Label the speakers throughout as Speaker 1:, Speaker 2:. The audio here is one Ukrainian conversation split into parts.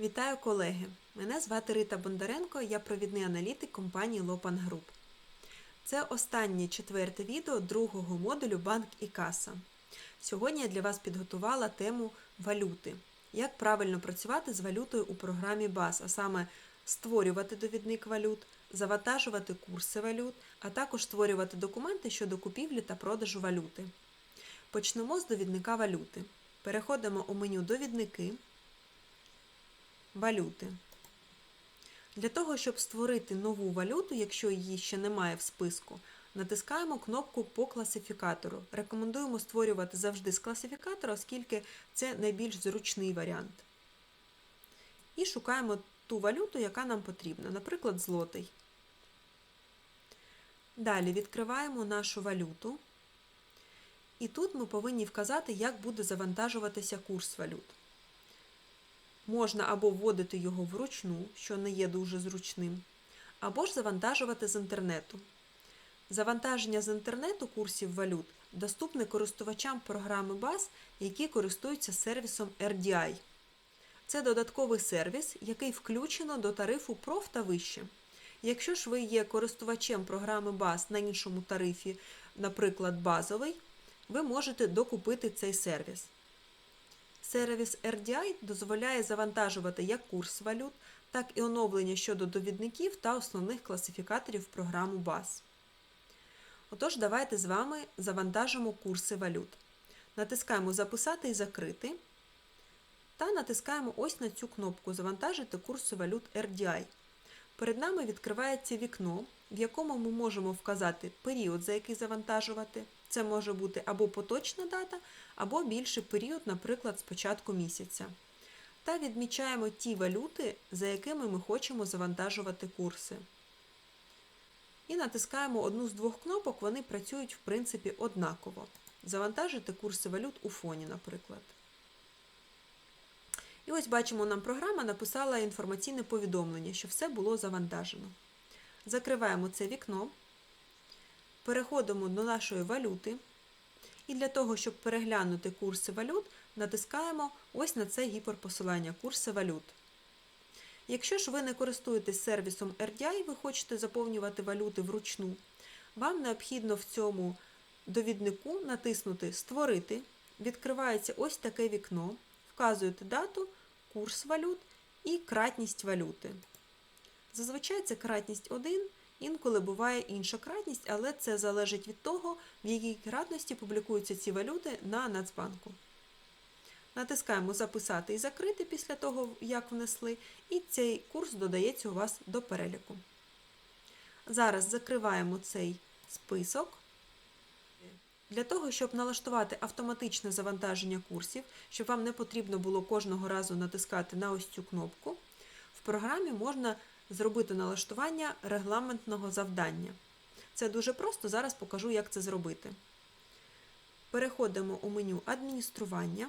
Speaker 1: Вітаю колеги! Мене звати Рита Бондаренко, я провідний аналітик компанії Lopan Group. Це останнє четверте відео другого модулю Банк і каса. Сьогодні я для вас підготувала тему валюти. Як правильно працювати з валютою у програмі BAS, а саме створювати довідник валют, завантажувати курси валют, а також створювати документи щодо купівлі та продажу валюти. Почнемо з довідника валюти. Переходимо у меню Довідники. Валюти. Для того, щоб створити нову валюту, якщо її ще немає в списку, натискаємо кнопку по класифікатору. Рекомендуємо створювати завжди з класифікатора, оскільки це найбільш зручний варіант. І шукаємо ту валюту, яка нам потрібна, наприклад, злотий. Далі відкриваємо нашу валюту. І тут ми повинні вказати, як буде завантажуватися курс валют. Можна або вводити його вручну, що не є дуже зручним, або ж завантажувати з інтернету. Завантаження з інтернету курсів валют доступне користувачам програми BAS, які користуються сервісом RDI. Це додатковий сервіс, який включено до тарифу проф та вище. Якщо ж ви є користувачем програми BAS на іншому тарифі, наприклад, базовий, ви можете докупити цей сервіс. Сервіс RDI дозволяє завантажувати як курс валют, так і оновлення щодо довідників та основних класифікаторів програму BAS. Отож, давайте з вами завантажимо курси валют. Натискаємо Записати і закрити. Та натискаємо ось на цю кнопку Завантажити курси валют RDI. Перед нами відкривається вікно, в якому ми можемо вказати період, за який завантажувати. Це може бути або поточна дата, або більший період, наприклад, з початку місяця. Та відмічаємо ті валюти, за якими ми хочемо завантажувати курси. І натискаємо одну з двох кнопок, вони працюють, в принципі, однаково. Завантажити курси валют у фоні, наприклад. І ось бачимо, нам програма написала інформаційне повідомлення, що все було завантажено. Закриваємо це вікно, переходимо до нашої валюти. І для того, щоб переглянути курси валют, натискаємо ось на це гіперпосилання курси валют. Якщо ж ви не користуєтесь сервісом RDI, ви хочете заповнювати валюти вручну, вам необхідно в цьому довіднику натиснути Створити. Відкривається ось таке вікно, вказуєте дату, курс валют і кратність валюти. Зазвичай це кратність 1. Інколи буває інша кратність, але це залежить від того, в якій кратності публікуються ці валюти на Нацбанку. Натискаємо Записати і закрити після того, як внесли, і цей курс додається у вас до переліку. Зараз закриваємо цей список. Для того, щоб налаштувати автоматичне завантаження курсів, щоб вам не потрібно було кожного разу натискати на ось цю кнопку, в програмі можна зробити налаштування регламентного завдання. Це дуже просто, зараз покажу, як це зробити. Переходимо у меню Адміністрування,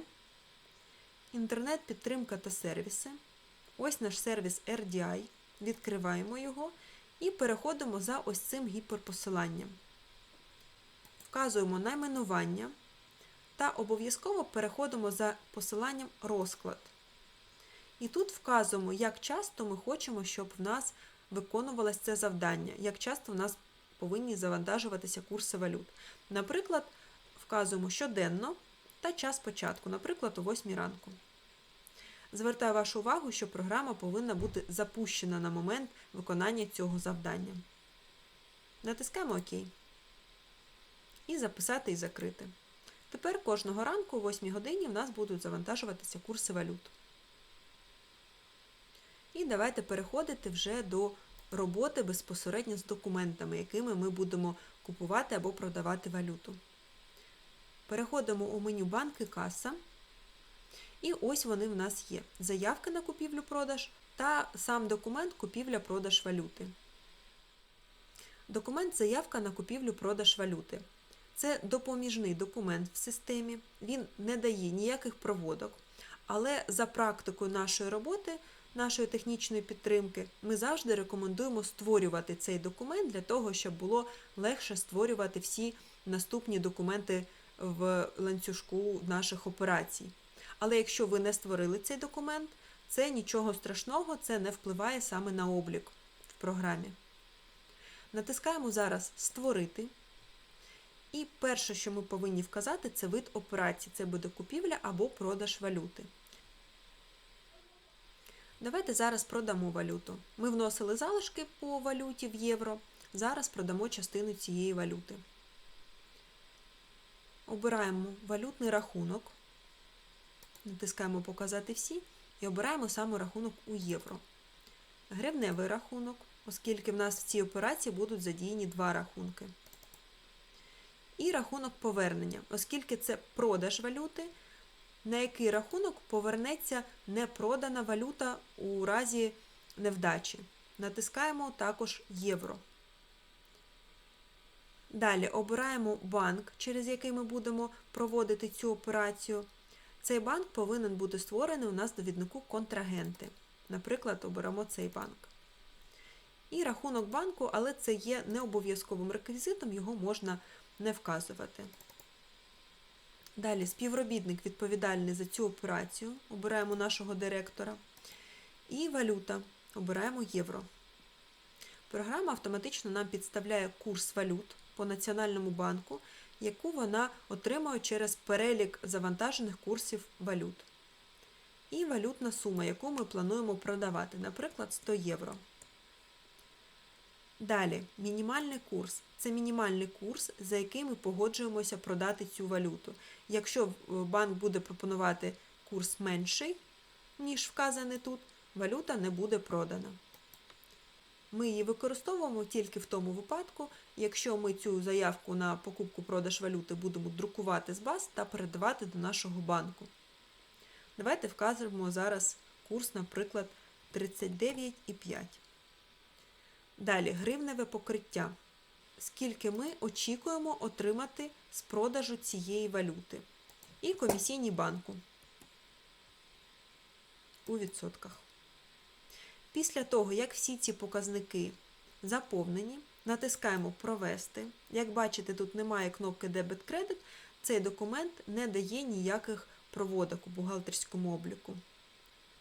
Speaker 1: Інтернет, підтримка та сервіси. Ось наш сервіс RDI. Відкриваємо його і переходимо за ось цим гіперпосиланням. Вказуємо найменування та обов'язково переходимо за посиланням розклад. І тут вказуємо, як часто ми хочемо, щоб в нас виконувалось це завдання, як часто в нас повинні завантажуватися курси валют. Наприклад, вказуємо щоденно та час початку, наприклад, о 8 ранку. Звертаю вашу увагу, що програма повинна бути запущена на момент виконання цього завдання. Натискаємо ОК. І записати і закрити. Тепер кожного ранку о 8 годині в нас будуть завантажуватися курси валют. І давайте переходити вже до роботи безпосередньо з документами, якими ми будемо купувати або продавати валюту. Переходимо у меню банк і каса. І ось вони в нас є: заявка на купівлю-продаж та сам документ купівля-продаж валюти. Документ заявка на купівлю-продаж валюти. Це допоміжний документ в системі, він не дає ніяких проводок, але за практикою нашої роботи, нашої технічної підтримки, ми завжди рекомендуємо створювати цей документ для того, щоб було легше створювати всі наступні документи в ланцюжку наших операцій. Але якщо ви не створили цей документ, Це нічого страшного, це не впливає саме на облік в програмі. Натискаємо зараз Створити. І перше, що ми повинні вказати, це вид операції. Це буде купівля або продаж валюти. Давайте зараз продамо валюту. Ми вносили залишки по валюті в євро. Зараз продамо частину цієї валюти. Обираємо валютний рахунок. Натискаємо Показати всі і обираємо саме рахунок у євро. Гривневий рахунок, оскільки в нас в цій операції будуть задіяні два рахунки. І рахунок повернення, оскільки це продаж валюти, на який рахунок повернеться непродана валюта у разі невдачі. Натискаємо також євро. Далі обираємо банк, через який ми будемо проводити цю операцію. Цей банк повинен бути створений у нас довіднику контрагенти. Наприклад, оберемо цей банк. І рахунок банку, але це є не обов'язковим реквізитом, його можна не вказувати. Далі співробітник відповідальний за цю операцію. Обираємо нашого директора. І валюта. Обираємо євро. Програма автоматично нам підставляє курс валют по Національному банку, яку вона отримує через перелік завантажених курсів валют. І валютна сума, яку ми плануємо продавати, наприклад, 100 євро. Далі, мінімальний курс. Це мінімальний курс, за який ми погоджуємося продати цю валюту. Якщо банк буде пропонувати курс менший, ніж вказаний тут, валюта не буде продана. Ми її використовуємо тільки в тому випадку, якщо ми цю заявку на покупку-продаж валюти будемо друкувати з баз та передавати до нашого банку. Давайте вказуємо зараз курс, наприклад, 39,5. Далі гривневе покриття. Скільки ми очікуємо отримати з продажу цієї валюти. І комісійні банку у відсотках. Після того, як всі ці показники заповнені, натискаємо Провести. Як бачите, тут немає кнопки Дебет-кредит, цей документ не дає ніяких проводок у бухгалтерському обліку.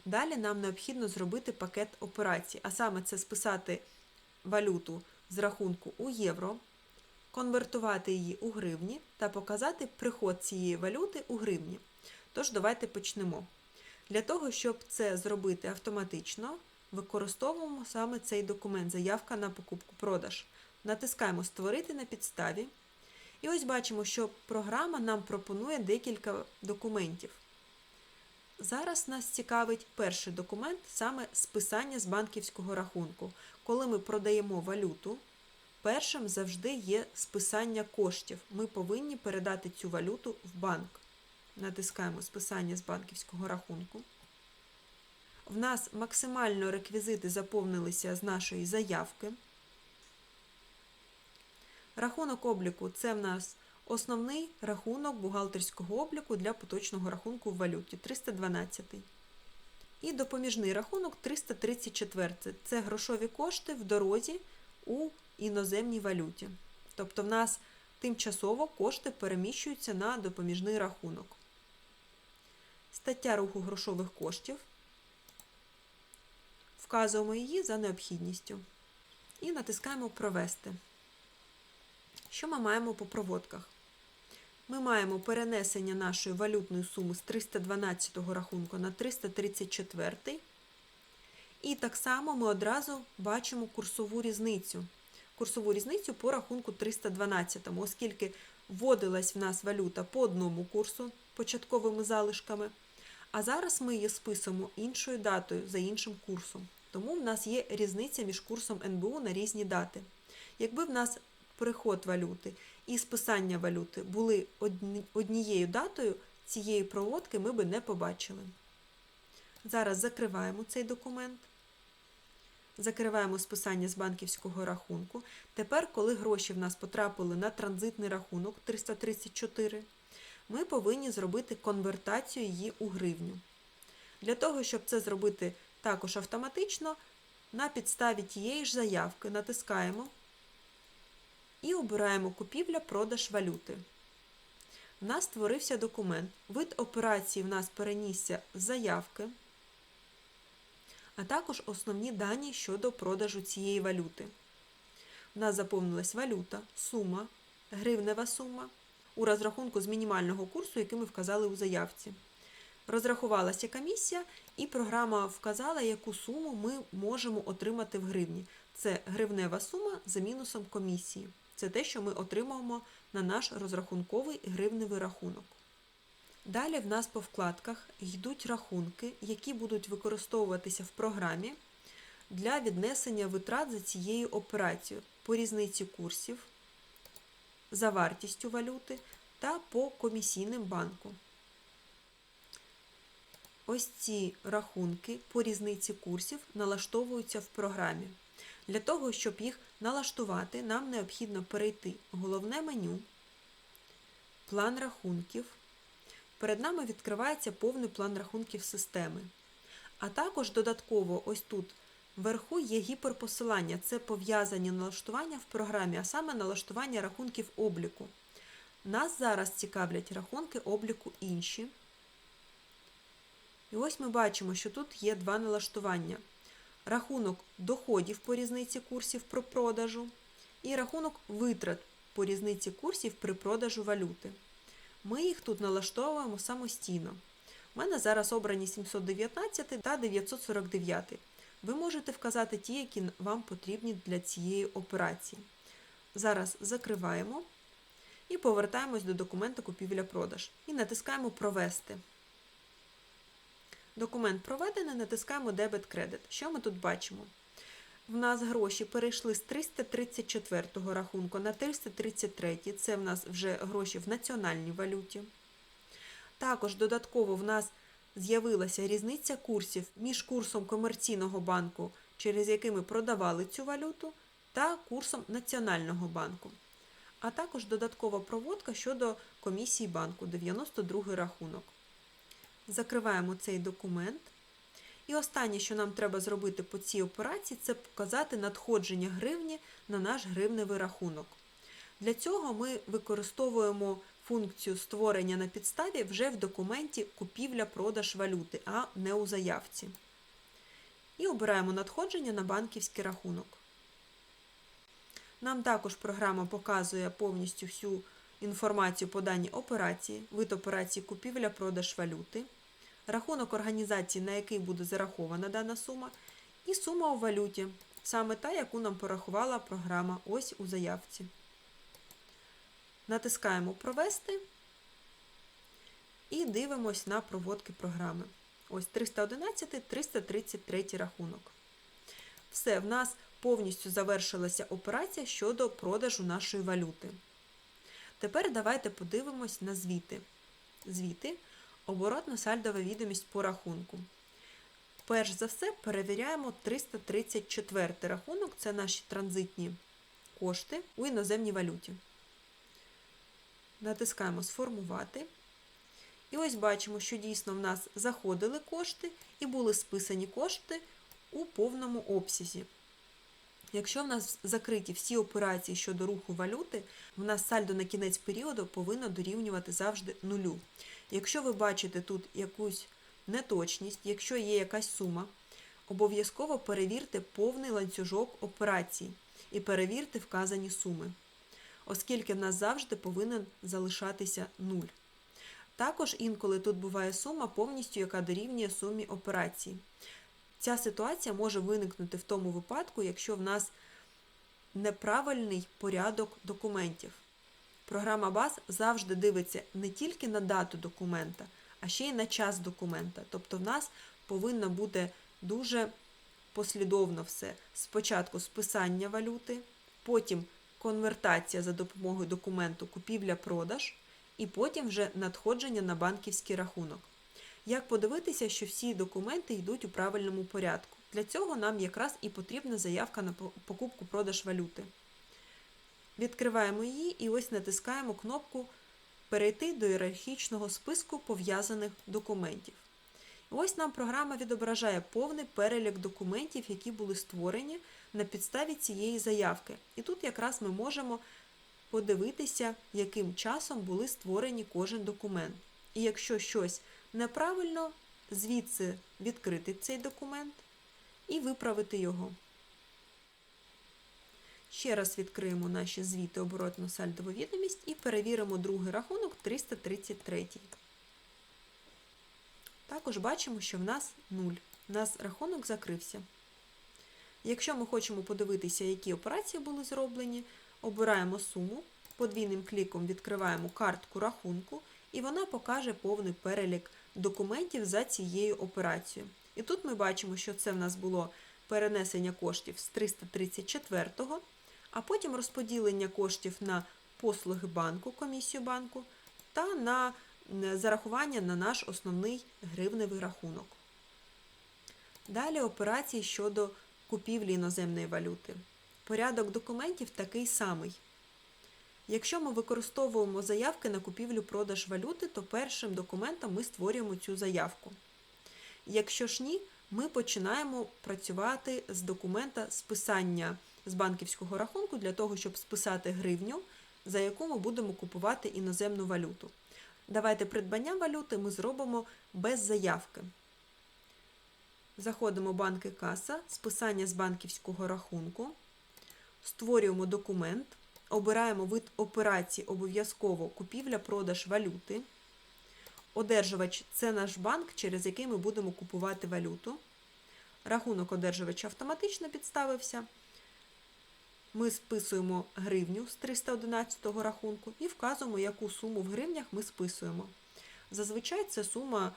Speaker 1: Далі нам необхідно зробити пакет операцій, а саме це списати валюту з рахунку у євро, конвертувати її у гривні та показати приход цієї валюти у гривні. Тож, давайте почнемо. Для того, щоб це зробити автоматично, використовуємо саме цей документ заявка на покупку-продаж. Натискаємо Створити на підставі. І ось бачимо, що програма нам пропонує декілька документів. Зараз нас цікавить перший документ, саме списання з банківського рахунку. Коли ми продаємо валюту, першим завжди є списання коштів. Ми повинні передати цю валюту в банк. Натискаємо списання з банківського рахунку. В нас максимально реквізити заповнилися з нашої заявки. Рахунок обліку це в нас основний рахунок бухгалтерського обліку для поточного рахунку в валюті 312. І допоміжний рахунок 334. Це грошові кошти в дорозі у іноземній валюті. Тобто в нас тимчасово кошти переміщуються на допоміжний рахунок. Стаття руху грошових коштів. Вказуємо її за необхідністю. І натискаємо Провести. Що ми маємо по проводках? Ми маємо перенесення нашої валютної суми з 312 рахунку на 334. І так само ми одразу бачимо курсову різницю. Курсову різницю по рахунку 312, оскільки вводилась в нас валюта по одному курсу початковими залишками. А зараз ми її списуємо іншою датою за іншим курсом. Тому в нас є різниця між курсом НБУ на різні дати. Якби в нас приход валюти і списання валюти були однією датою, цієї проводки ми би не побачили. Зараз закриваємо цей документ. Закриваємо списання з банківського рахунку. Тепер, коли гроші в нас потрапили на транзитний рахунок 334, ми повинні зробити конвертацію її у гривню. Для того, щоб це зробити також автоматично, на підставі тієї ж заявки натискаємо і обираємо Купівля-продаж валюти. У нас створився документ. Вид операції в нас перенісся з заявки. а також основні дані щодо продажу цієї валюти. У нас заповнилась валюта, сума, гривнева сума у розрахунку з мінімального курсу, який ми вказали у заявці. Розрахувалася комісія, і програма вказала, яку суму ми можемо отримати в гривні. Це гривнева сума за мінусом комісії. Це те, що ми отримаємо на наш розрахунковий гривневий рахунок. Далі в нас по вкладках йдуть рахунки, які будуть використовуватися в програмі для віднесення витрат за цією операцією по різниці курсів, за вартістю валюти та по комісійним банку. Ось ці рахунки по різниці курсів налаштовуються в програмі. Для того, щоб їх налаштувати, нам необхідно перейти в головне меню, план рахунків. Перед нами відкривається повний план рахунків системи. А також додатково ось тут вверху є гіперпосилання. Це пов'язані налаштування в програмі, а саме налаштування рахунків обліку. Нас зараз цікавлять рахунки обліку інші. І ось ми бачимо, що тут є два налаштування: рахунок доходів по різниці курсів при продажу і рахунок витрат по різниці курсів при продажу валюти. Ми їх тут налаштовуємо самостійно. У мене зараз обрані 719 та 949. Ви можете вказати ті, які вам потрібні для цієї операції. Зараз закриваємо і повертаємось до документу купівля-продаж. І натискаємо Провести. Документ проведений, натискаємо Дебет кредит. Що ми тут бачимо? В нас гроші перейшли з 334 рахунку на 333. Це в нас вже гроші в національній валюті. Також додатково в нас з'явилася різниця курсів між курсом комерційного банку, через який ми продавали цю валюту, та курсом Національного банку. А також додаткова проводка щодо комісії банку 92 рахунок. Закриваємо цей документ. І останнє, що нам треба зробити по цій операції, це показати надходження гривні на наш гривневий рахунок. Для цього ми використовуємо функцію створення на підставі вже в документі купівля-продаж валюти, а не у заявці. І обираємо надходження на банківський рахунок. Нам також програма показує повністю всю інформацію по даній операції, вид операції купівля-продаж валюти, рахунок організації, на який буде зарахована дана сума, і сума у валюті, саме та, яку нам порахувала програма ось у заявці. Натискаємо Провести і дивимось на проводки програми. Ось 311, 333 рахунок. Все, в нас повністю завершилася операція щодо продажу нашої валюти. Тепер давайте подивимось на звіти. Звіти оборотна сальдова відомість по рахунку. Перш за все, перевіряємо 334 рахунок це наші транзитні кошти у іноземній валюті. Натискаємо Сформувати. І ось бачимо, що дійсно в нас заходили кошти і були списані кошти у повному обсязі. Якщо в нас закриті всі операції щодо руху валюти, в нас сальдо на кінець періоду повинно дорівнювати завжди нулю. Якщо ви бачите тут якусь неточність, якщо є якась сума, обов'язково перевірте повний ланцюжок операцій і перевірте вказані суми, оскільки в нас завжди повинен залишатися нуль. Також інколи тут буває сума повністю, яка дорівнює сумі операцій. Ця ситуація може виникнути в тому випадку, якщо в нас неправильний порядок документів. Програма БАЗ завжди дивиться не тільки на дату документа, а ще й на час документа. Тобто в нас повинно бути дуже послідовно все. Спочатку списання валюти, потім конвертація за допомогою документу купівля-продаж, і потім вже надходження на банківський рахунок. Як подивитися, що всі документи йдуть у правильному порядку? Для цього нам якраз і потрібна заявка на покупку-продаж валюти. Відкриваємо її і ось натискаємо кнопку Перейти до ієрархічного списку пов'язаних документів. Ось нам програма відображає повний перелік документів, які були створені на підставі цієї заявки. І тут якраз ми можемо подивитися, яким часом були створені кожен документ. І якщо щось неправильно, звідси відкрити цей документ і виправити його. Ще раз відкриємо наші звіти оборотно сальдову відомість і перевіримо другий рахунок 333. Також бачимо, що в нас 0. У нас рахунок закрився. Якщо ми хочемо подивитися, які операції були зроблені, обираємо суму, подвійним кліком відкриваємо картку рахунку, і вона покаже повний перелік документів за цією операцією. І тут ми бачимо, що це в нас було перенесення коштів з 334-го, а потім розподілення коштів на послуги банку, комісію банку та на зарахування на наш основний гривневий рахунок. Далі операції щодо купівлі іноземної валюти. Порядок документів такий самий. Якщо ми використовуємо заявки на купівлю-продаж валюти, то першим документом ми створюємо цю заявку. Якщо ж ні, ми починаємо працювати з документа списання з банківського рахунку для того, щоб списати гривню, за яку ми будемо купувати іноземну валюту. Давайте придбання валюти ми зробимо без заявки. Заходимо в банки каса, списання з банківського рахунку, створюємо документ, обираємо вид операції обов'язково купівля-продаж валюти. Одержувач це наш банк, через який ми будемо купувати валюту. Рахунок одержувача автоматично підставився. Ми списуємо гривню з 311 рахунку і вказуємо, яку суму в гривнях ми списуємо. Зазвичай це сума,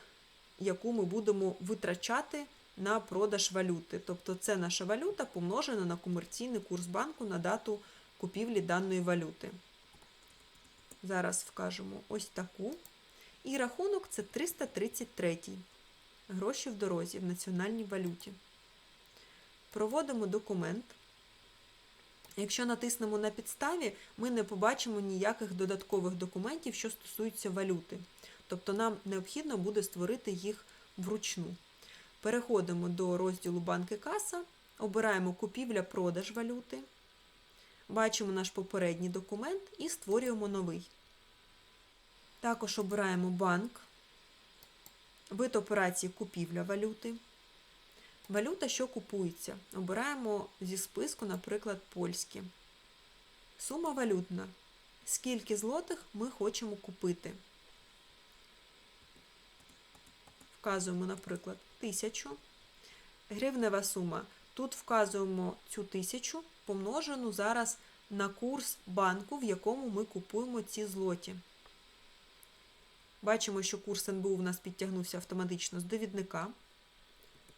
Speaker 1: яку ми будемо витрачати на продаж валюти. Тобто це наша валюта помножена на комерційний курс банку на дату купівлі даної валюти. Зараз вкажемо ось таку. І рахунок це 333 гроші в дорозі в національній валюті. Проводимо документ. Якщо натиснемо на підставі, ми не побачимо ніяких додаткових документів, що стосуються валюти. Тобто нам необхідно буде створити їх вручну. Переходимо до розділу банки каса, обираємо купівля-продаж валюти, бачимо наш попередній документ і створюємо новий. Також обираємо банк, вид операції купівля валюти. Валюта, що купується. Обираємо зі списку, наприклад, польські. Сума валютна. Скільки злотих ми хочемо купити. Вказуємо, наприклад, 1000. Гривнева сума. Тут вказуємо цю тисячу, помножену зараз на курс банку, в якому ми купуємо ці злоті. Бачимо, що курс НБУ в нас підтягнувся автоматично з довідника.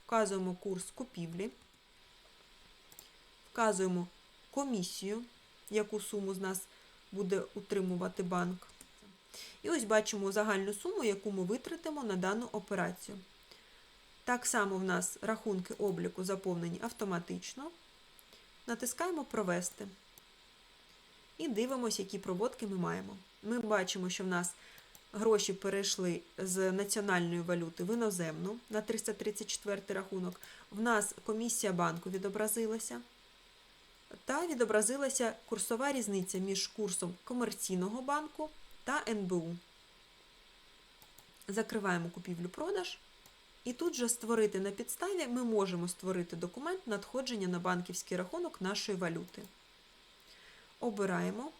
Speaker 1: Вказуємо курс купівлі, вказуємо комісію, яку суму з нас буде утримувати банк. І ось бачимо загальну суму, яку ми витратимо на дану операцію. Так само в нас рахунки обліку заповнені автоматично. Натискаємо Провести. І дивимося, які проводки ми маємо. Ми бачимо, що в нас гроші перейшли з національної валюти в іноземну на 334 рахунок. В нас комісія банку відобразилася. Та відобразилася курсова різниця між курсом комерційного банку та НБУ. Закриваємо купівлю-продаж. І тут же створити на підставі ми можемо створити документ надходження на банківський рахунок нашої валюти. Обираємо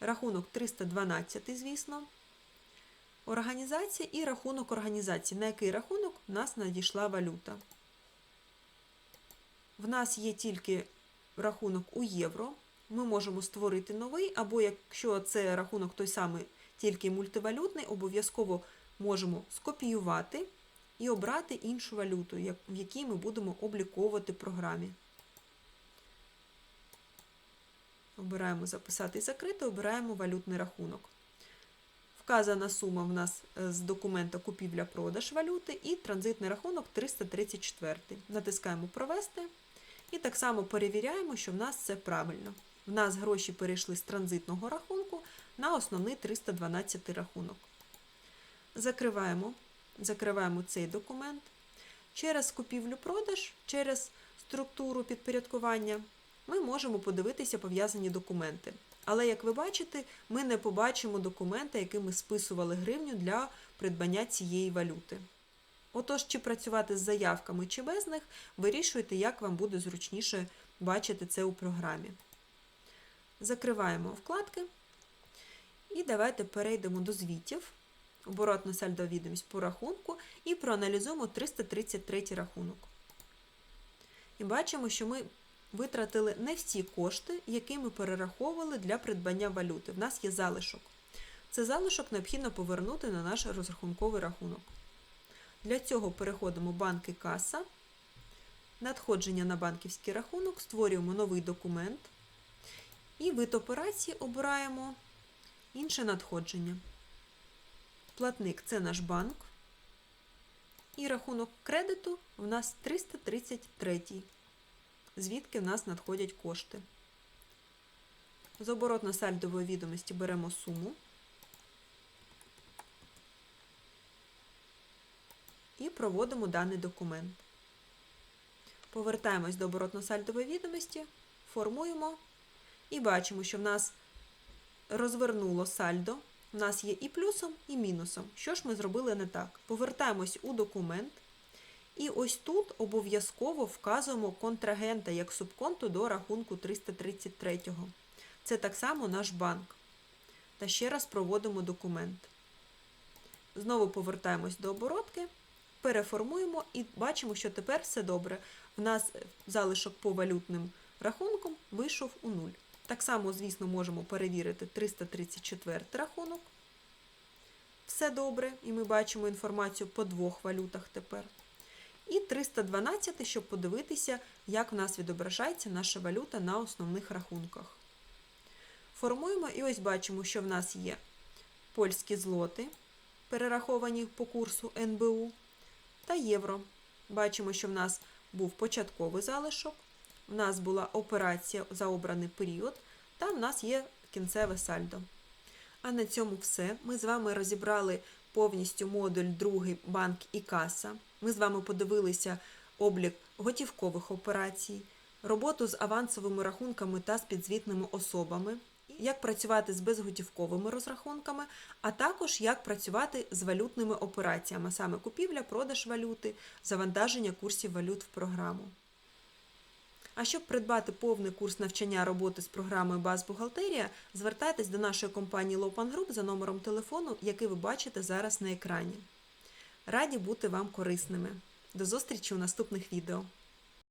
Speaker 1: рахунок 312, звісно. Організація і рахунок організації, на який рахунок в нас надійшла валюта. В нас є тільки рахунок у євро. Ми можемо створити новий, або якщо це рахунок той самий, тільки мультивалютний, обов'язково можемо скопіювати і обрати іншу валюту, в якій ми будемо обліковувати програмі. Обираємо записати і закрити, обираємо валютний рахунок. Вказана сума в нас з документа купівля-продаж валюти і транзитний рахунок 334. Натискаємо Провести. І так само перевіряємо, що в нас все правильно. В нас гроші перейшли з транзитного рахунку на основний 312 рахунок. Закриваємо, закриваємо цей документ. Через купівлю-продаж, через структуру підпорядкування ми можемо подивитися пов'язані документи. Але, як ви бачите, ми не побачимо документи, якими списували гривню для придбання цієї валюти. Отож, чи працювати з заявками, чи без них, вирішуйте, як вам буде зручніше бачити це у програмі. Закриваємо вкладки і давайте перейдемо до звітів. Оборотна сальдова відомість по рахунку і проаналізуємо 333 рахунок. І бачимо, що ми витратили не всі кошти, які ми перераховували для придбання валюти. В нас є залишок. Це залишок необхідно повернути на наш розрахунковий рахунок. Для цього переходимо банк і каса, надходження на банківський рахунок, створюємо новий документ і вид операції обираємо інше надходження. Платник це наш банк. І рахунок кредиту в нас 333, звідки в нас надходять кошти. З оборотно-сальдової відомості беремо суму і проводимо даний документ. Повертаємось до оборотно-сальдової відомості, формуємо і бачимо, що в нас розвернуло сальдо. У нас є і плюсом, і мінусом. Що ж ми зробили не так? Повертаємось у документ. І ось тут обов'язково вказуємо контрагента як субконту до рахунку 333. Це так само наш банк. Та ще раз проводимо документ. Знову повертаємось до оборотки, переформуємо і бачимо, що тепер все добре. В нас залишок по валютним рахункам вийшов у нуль. Так само, звісно, можемо перевірити 334 рахунок. Все добре, і ми бачимо інформацію по двох валютах тепер. І 312, щоб подивитися, як в нас відображається наша валюта на основних рахунках. Формуємо і ось бачимо, що в нас є польські злоти, перераховані по курсу НБУ, та євро. Бачимо, що в нас був початковий залишок, в нас була операція за обраний період, та в нас є кінцеве сальдо. А на цьому все. Ми з вами розібрали повністю модуль другий банк і каса. Ми з вами подивилися облік готівкових операцій, роботу з авансовими рахунками та з підзвітними особами, як працювати з безготівковими розрахунками, а також як працювати з валютними операціями, саме купівля, продаж валюти, завантаження курсів валют в програму. А щоб придбати повний курс навчання роботи з програмою Базбухгалтерія, звертайтесь до нашої компанії Lopan Group за номером телефону, який ви бачите зараз на екрані. Раді бути вам корисними. До зустрічі у наступних відео!